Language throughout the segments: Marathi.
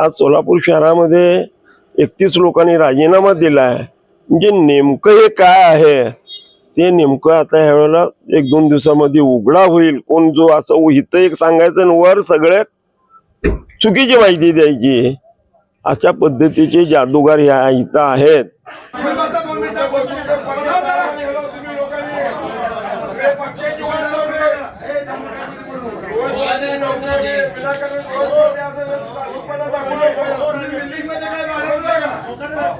आज सोलापूर शहरामध्ये एकतीस लोकांनी राजीनामा दिला आहे म्हणजे नेमकं हे काय आहे? ते नेमकं आता ह्यावेळेला एक दोन दिवसामध्ये उघडा होईल. कोण जो असं इथं एक सांगायचं वर सगळ्यात चुकीची माहिती द्यायची. अशा पद्धतीचे जादूगार ह्या इथं आहेत.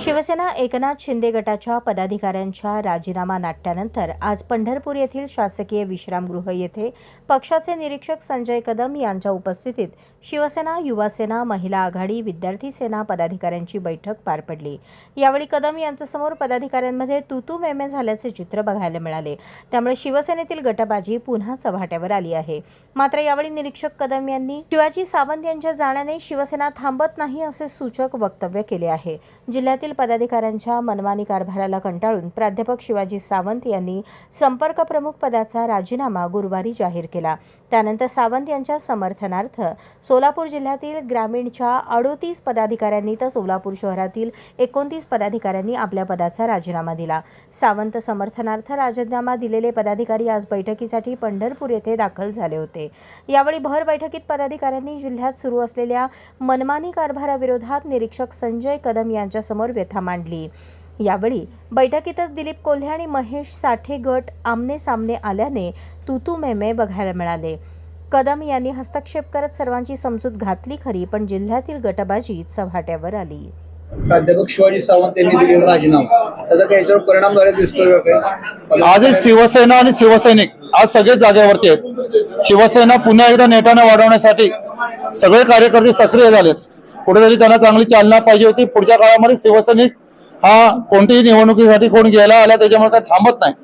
शिवसेना एकनाथ शिंदे गटाच्या पदाधिकाऱ्यांच्या राजीनामा नाट्यानंतर आज पंढरपूर येथील शासकीय विश्रामगृह येथे पक्षाचे निरीक्षक संजय कदम यांच्या उपस्थितीत शिवसेना युवासेना महिला आघाडी विद्यार्थी सेना पदाधिकाऱ्यांची बैठक पार पडली. यावेळी कदम यांच्यासमोर पदाधिकाऱ्यांमध्ये तुतू मेमे झाल्याचे चित्र बघायला मिळाले. त्यामुळे शिवसेनेतील गटबाजी पुन्हा चव्हाट्यावर आली आहे. मात्र यावेळी निरीक्षक कदम यांनी शिवाजी सावंत यांच्या जाण्याने शिवसेना थांबत नाही असे सूचक वक्तव्य केले आहे. जिल्ह्यातील पदाधिकाऱ्यांच्या मनमानी कारभाराला कंटाळून प्राध्यापक शिवाजी सावंत यांनी संपर्क प्रमुख पदाचा राजीनामा गुरुवारी जाहीर केला. त्यानंतर सावंत यांच्या समर्थनार्थ सोलापूर जिल्ह्यातील ग्रामीणच्या अडोतीस पदाधिकाऱ्यांनी तर सोलापूर शहरातील एकोणतीस पदाधिकाऱ्यांनी आपल्या पदाचा राजीनामा दिला. सावंत समर्थनार्थ राजीनामा दिलेले पदाधिकारी आज बैठकीसाठी पंढरपूर येथे दाखल झाले होते. यावेळी भर बैठकीत पदाधिकाऱ्यांनी जिल्ह्यात सुरू असलेल्या मनमानी कारभाराविरोधात निरीक्षक संजय कदम यांच्यासमोर व्यथा मांडली. यावेळी बैठकीतच दिलीप कोल्हे आणि महेश साठे गट आमने सामने आल्याने तुतू मेमे बघायला मिळाले. कदम यांनी हस्तक्षेप करत सर्वांची समजूत घातली खरी पण जिल्ह्यातील गटबाजी चव्हाट्यावर आली. प्राध्यापक शिवाजी सावंत यांनी दिलेला राजीनामा. त्याचा काही याच्यावर परिणाम झाला दिसतोय का काही? आजही शिवसेना आणि शिवसैनिक आज सगळे जागेवरती आहेत. शिवसेना पुन्हा एकदा नेटाने वाढवण्यासाठी सगळे कार्यकर्ते सक्रिय झालेत. कुठेतरी त्यांना चांगली चालना पाहिजे होती. पुढच्या काळामध्ये शिवसैनिक हा कोणत्याही निवडणुकीसाठी कोण गेला आला त्याच्यामुळे काही थांबत नाही.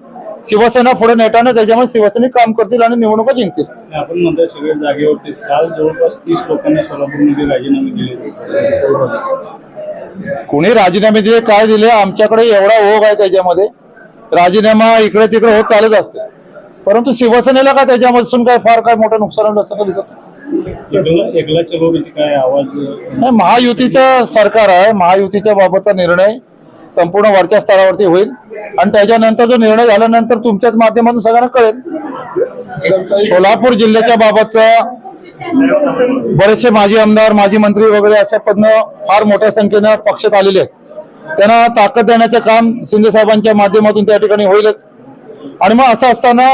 शिवसेना पुढे नेटाने त्याच्यामुळे शिवसैनिक काम करतील आणि निवडणुका जिंकतील. आपण म्हणतोय सगळे जागेवरती काल जवळपास तीस लोकांनी सोलापूरमध्ये राजीनामे दिले. कोणी राजीनामे दिले काय दिले आमच्याकडे एवढा ओघ आहे त्याच्यामध्ये. राजीनामा इकडे तिकडे होत चालत असते. परंतु शिवसेनेला काय त्याच्यापासून काय फार काय मोठं नुकसान असं दिसत काय नाही महायुतीचं सरकार आहे. महायुतीच्या बाबतचा निर्णय संपूर्ण वरच्या स्तरावरती होईल. आणि त्याच्यानंतर जो निर्णय झाल्यानंतर तुमच्याच माध्यमातून सगळ्यांना कळेल. सोलापूर जिल्ह्याच्या बाबतचा बरेचसे माजी आमदार माजी मंत्री वगैरे अशा पदनं फार मोठ्या संख्येनं पक्षात आलेले आहेत. त्यांना ताकद देण्याचं काम शिंदे साहेबांच्या माध्यमातून त्या ठिकाणी होईलच. आणि मग असं असताना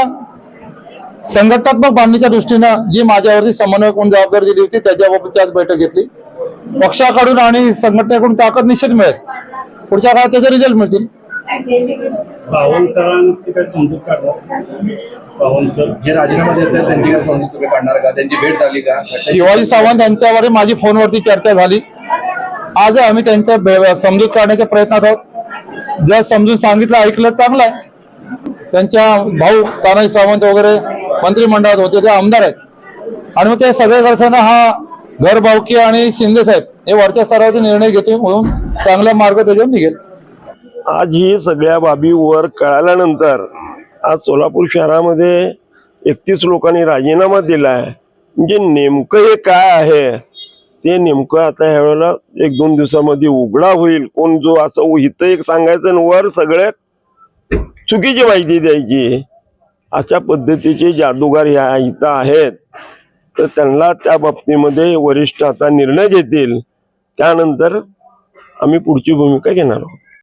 संघटनात्मक बांधणीच्या दृष्टीनं जी माझ्यावरती समन्वयक म्हणून जबाबदारी दिली होती त्याच्याबाबतची आज बैठक घेतली. पक्षाकडून आणि संघटनेकडून ताकद निश्चित मिळेल. पुढच्या काळात त्याचे रिझल्ट मिळतील. सावंत सरांची काय समजूत काढतात सावंत सर. जे राजीनामा देत आहेत त्यांची काय समजूत तुम्ही काढणार का? त्यांची भेट झाली का? शिवाजी सावंत यांच्यावर माझी फोनवरती चर्चा झाली. आज आम्ही त्यांच्या बे- समजूत काढण्याच्या प्रयत्नात आहोत. जर समजून सांगितलं ऐकलं चांगलं आहे. त्यांच्या भाऊ तानाजी सावंत वगैरे मंत्रिमंडळात होते ते आमदार आहेत. आणि मग ते सगळे करताना हा घरभावकी आणि शिंदे साहेब. हे वरच्या स्तरावरती निर्णय घेतो म्हणून चांगला मार्ग त्याच्यावर निघेल. आज ही सगळ्या बाबी वर कळाल्यानंतर आज सोलापूर शहरामध्ये एकतीस लोकांनी राजीनामा दिला आहे म्हणजे नेमकं हे काय आहे? ते नेमकं आता ह्यावेळेला एक दोन दिवसामध्ये उघडा होईल. कोण जो असं इथं एक सांगायचं आणि वर सगळ्या चुकीची माहिती द्यायची. अशा पद्धतीचे जादूगार ह्या इथं आहेत. तर त्यांना त्या बाबतीमध्ये वरिष्ठ आता निर्णय घेतील. त्यानंतर आम्ही पुढची भूमिका घेणार आहोत.